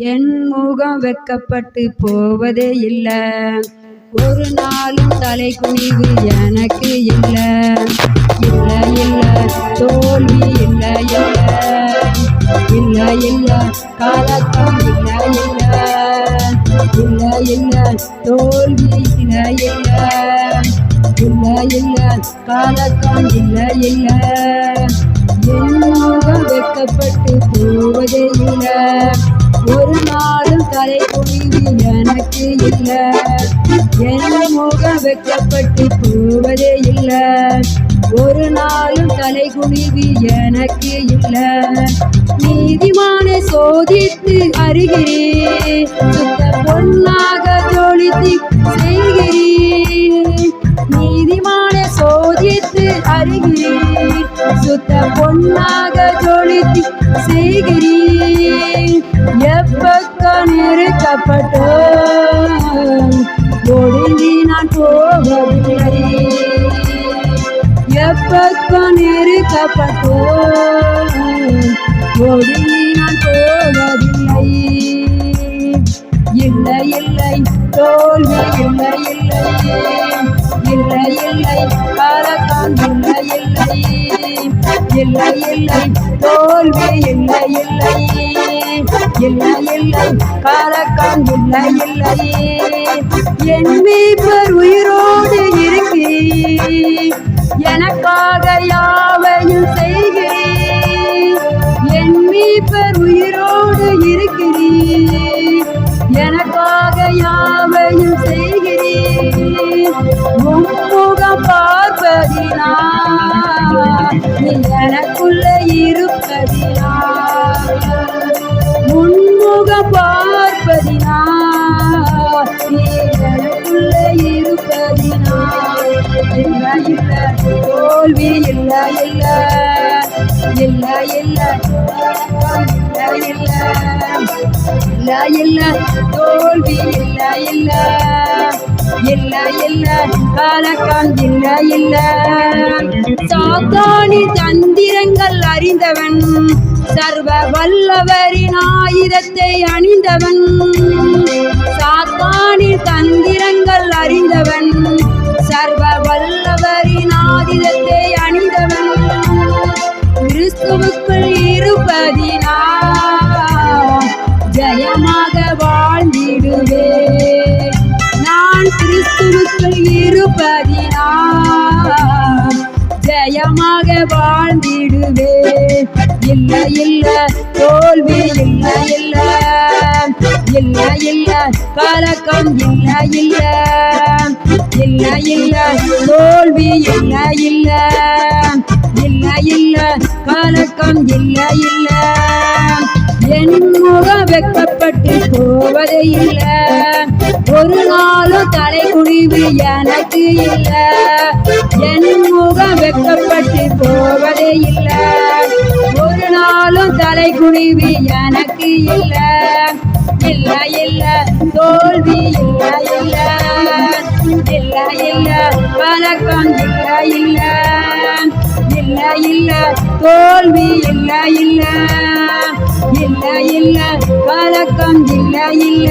என் முகம் வெக்கப்பட்டு போவதே இல்லை. ஒரு நாளும் தலை குனிவு எனக்கு இல்லை. இல்லை இல்லை தோல்வி இல்லை இல்லை. இல்லை இல்லை கலக்கம் இல்லை இல்லை. இல்லை இல்லை தோல்வி இல்லை இல்லை. இல்லை இல்லை கலக்கம் இல்லை இல்லை. என் முகம் வெக்கப்பட்டு போவதே இல்லை. ஒரு எனக்கு இல்ல என் முகம் வெக்கப்பட்டு போவதே இல்ல. ஒரு நாளும் தலை குனிவு எனக்கு இல்ல. நீதிமானை சோதித்து அறிகிறேன். சுத்த பொன்னாக ஜொலித்து செய்கிறேன். நீதிமானை சோதித்து அறிகிறேன். சுத்த பொன்னாக ஜோலித்து செய்கிறேன். எப்பக்கம் நெருக்கப்பட்டோ ஒடுங்கி நான் போகவில்லை எப்பக்கம் நெருக்கப்பட்டோ ஒடுங்கி நான் போவதில்லை. இல்லை இல்லை தோல்வி இல்லை இல்லை இல்லை இல்லை பல இல்லை இல்லை இல்லை தோல்வி இல்லை இல்லை. இல்லை இல்லை கலக்கம் இல்லை இல்லை. என் மீட்பர் உயிரோடு இருக்கி எனக்காக யாவையும் எனக்குள்ள இருப்பதினா உன்முகம் பார்ப்பதினா எனக்குள்ள இருப்பதினா இல்ல இல்ல தோல்வி இல்ல இல்ல இல்ல இல்ல இல்ல இல்ல தோல்வி இல்ல இல்ல இல்ல இல்ல கலக்கம் இல்ல இல்ல சாத்தானி தெரிந்தவன் சர்வ வல்லவரின் ஆயுதத்தை அணிந்தவன் சாத்தானின் தந்திரங்கள் அறிந்தவன் சர்வ வல்லவரின் ஆயுதத்தை அணிந்தவன். கிறிஸ்துவுக்குள் இருப்பதினா ஜெயமாக வாழ்ந்திடுவே நான் கிறிஸ்துவுக்குள் இருப்பதினா வாழ்ந்திடுவே. இல்ல இல்ல தோல்வி இல்ல இல்ல. இல்ல இல்ல கலக்கம் இல்ல இல்ல. இல்ல இல்ல தோல்வி இல்ல இல்ல. இல்ல இல்ல கலக்கம் இல்ல இல்ல. என் முகம் வெக்கப்பட்டு போவதே இல்ல. ஒரு நாளும் தலை குனிவு எனக்கு இல்ல. என் முகம் வெக்கப்பட்டு இல்ல. ஒரு நாளும் தலை குனிவு எனக்கு இல்ல. இல்ல இல்ல தோல்வி இல்ல இல்ல. இல்ல இல்ல பழக்கம் இல்ல இல்ல. இல்ல இல்ல தோல்வி இல்ல இல்ல. இல்ல இல்ல பழக்கம் இல்ல இல்ல.